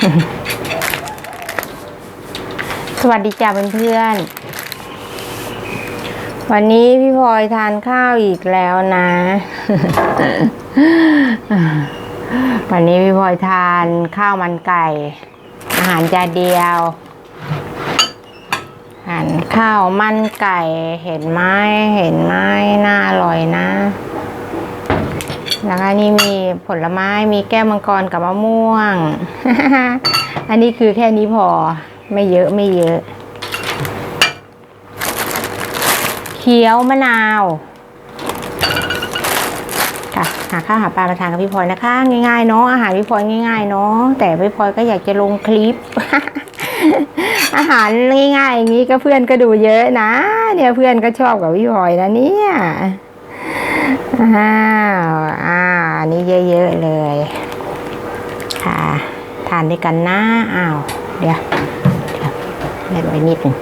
สวัสดีจ้าเพื่อนๆ วันนี้พี่พลอยทานข้าวอีกแล้วนะ วันนี้พี่พลอยทานข้าวมันไก่ อาหารจานเดียวอาหารข้าวมันไก่เห็นไหมเห็นไหมน่าอร่อยนะ แล้วก็นี่มีผลไม้ มีแก้วมังกรกับมะม่วง อันนี้คือแค่นี้พอ ไม่เยอะไม่เยอะ เคี้ยวมะนาว ค่ะ หาข้าวหาปลามาทานกับพี่พลอยนะคะ ง่ายๆเนาะ อาหารพี่พลอยง่ายๆเนาะ แต่พี่พลอยก็อยากจะลงคลิป อาหารง่ายๆอย่างนี้ก็เพื่อนก็ดูเยอะนะ เนี่ยเพื่อนก็ชอบกับพี่พลอยนะเนี่ย อ้าวอ้าวอันนี้เยอะๆเลย ค่ะ ทานด้วยกันนะ อ้าว เดี๋ยวเล็ดไว้นิดหนึ่ง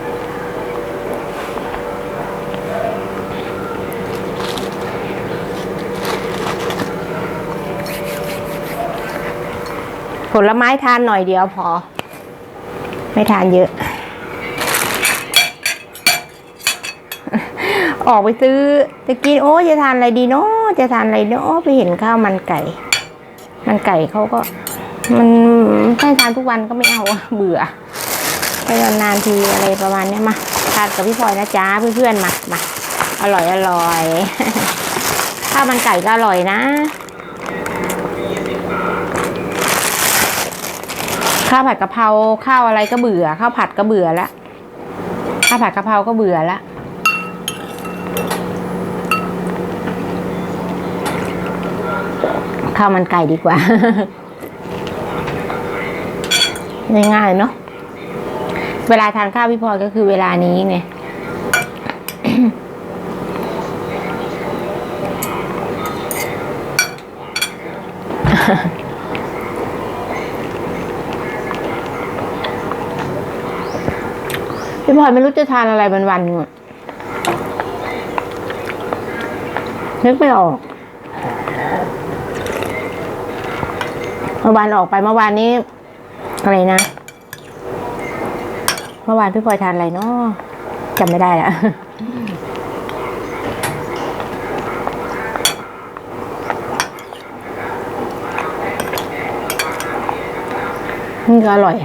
ผลไม้ทานหน่อยเดียวพอ ไม่ทานเยอะ ออกไปซื้อ จะกินโอ้จะทานอะไรดีเนาะจะทานอะไรเนาะไปเห็นข้าวมันไก่ มันไก่เขาก็ มันให้ทานทุกวันก็ไม่เอาเบื่อไปนานทีอะไรประมาณนี้มาทานกับพี่พลอยนะจ๊ะเพื่อนๆมามาอร่อยอร่อยข้าวมันไก่ก็อร่อยนะข้าวผัดกะเพราข้าวอะไรก็เบื่อข้าวผัดก็เบื่อละข้าวผัดกะเพราก็เบื่อละ ข้าวมันไก่ดีกว่า ง่ายๆเนาะเวลาทานข้าวพี่พลก็คือเวลานี้ไงพี่พลไม่รู้จะทานอะไรวันวันๆนึกไม่ออก เมื่อวานออกไปเมื่อวานนี้ อะไรนะ เมื่อวานพี่พลอยทานอะไรเนาะจำไม่ได้ละนี่ก็อร่อย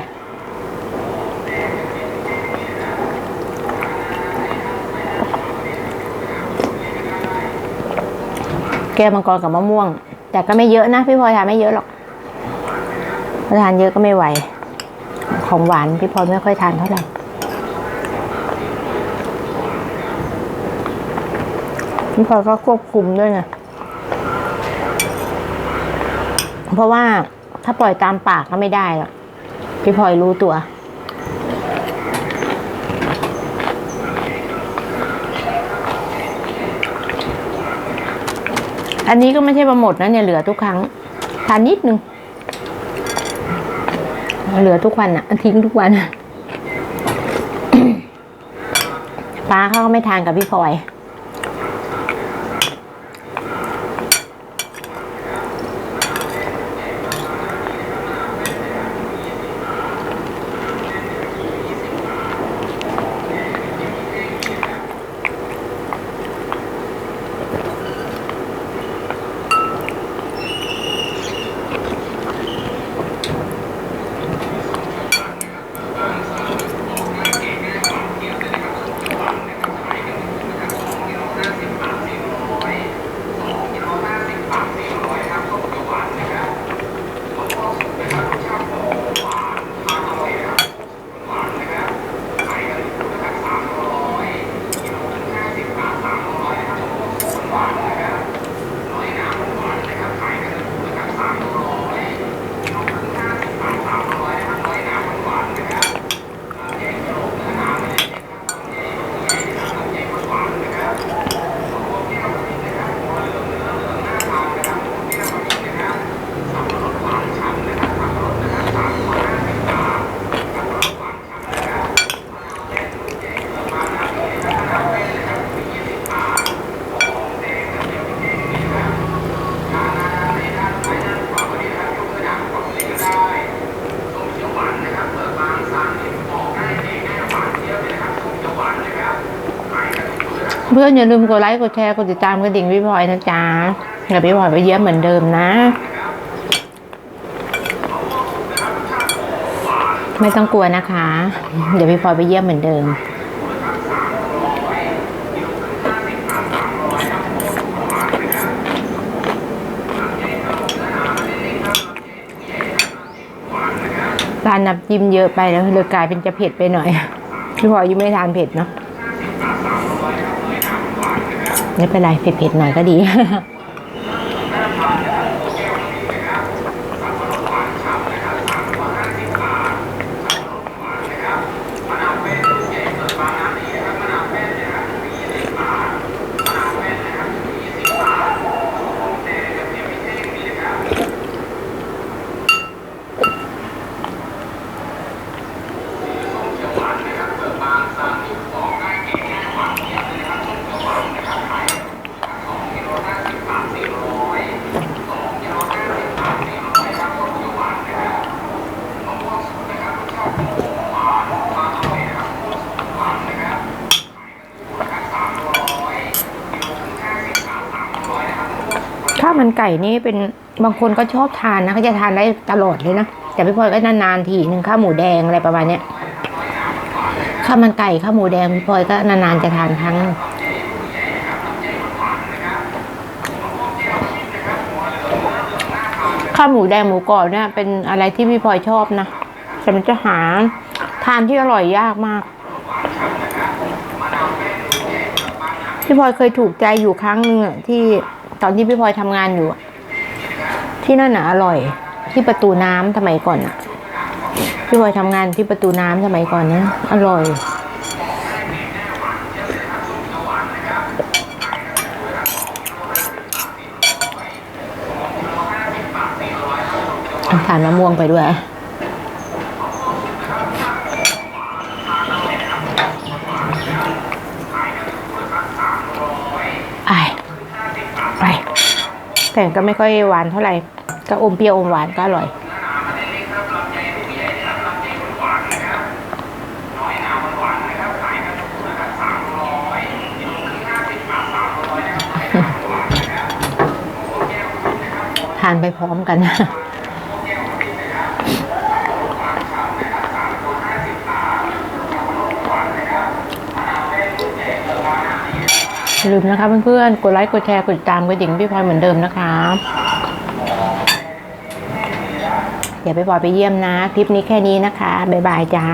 แก้วมังกรกับมะม่วง แต่ก็ไม่เยอะนะ พี่พลอยทานไม่เยอะหรอก ทานเยอะก็ไม่ไหว ของหวานพี่พลไม่ค่อยทานเท่าไหร่พี่พลก็ควบคุมด้วยไงเพราะว่าถ้าปล่อยตามปากก็ไม่ได้หรอกพี่พลอยรู้ตัว อันนี้ก็ไม่ใช่มาหมดนะเนี่ยเหลือทุกครั้ง ทานนิดนึง เหลือทุกวันอะทิ้งทุกวันอะป้าเขาก็ไม่ทานกับพี่พลอย เพื่อนอย่าลืมกดไลค์กดแชร์กดติดตามกระดิ่งพี่พลอยนะจ๊ะเดี๋ยวพี่พลอยไปเยี่ยมเหมือนเดิมนะ ไม่ต้องกลัวนะคะ เดี๋ยวพี่พลอยไปเยี่ยมเหมือนเดิมร้านน้ำจิ้มเยอะไปแล้วเลยกลายเป็นจะเผ็ดไปหน่อย พี่พลอยยังไม่ทานเผ็ดเนาะ ไม่เป็นไรเผ็ดๆหน่อยก็ดี มันไก่นี่เป็นบางคนก็ชอบทานนะเขาจะทานได้ตลอดเลยนะแต่พี่พลอยก็นานๆทีหนึ่งข้าวหมูแดงอะไรประมาณเนี้ยข้าวมันไก่ข้าวหมูแดงพี่พลอยก็นานๆจะทานครั้งข้าวหมูแดงหมูกรอบเนี่ยเป็นอะไรที่พี่พลอยชอบนะแต่มันจะหาทานที่อร่อยยากมากพี่พลอยเคยถูกใจอยู่ครั้งหนึ่งอะที่ ตอนที่พี่พลอยทำงานอยู่ ที่นั่นน่ะอร่อย ที่ประตูน้ำสมัยก่อนอะพี่พลอยทำงานที่ประตูน้ำสมัยก่อนนะ อร่อยทานมะม่วงไปด้วย ไอไป แต่ก็ไม่ค่อยหวานเท่าไหร่ก็อมเปรี้ยวอมหวานก็อร่อยทานไปพร้อมกัน อย่าลืมนะคะเพื่อนๆ กดไลค์ กดแชร์ กดติดตามกระดิ่งพี่พลอยเหมือนเดิมนะคะเดี๋ยวไปพลอยไปเยี่ยมนะ คลิปนี้แค่นี้นะคะ บ๊ายบายจ้า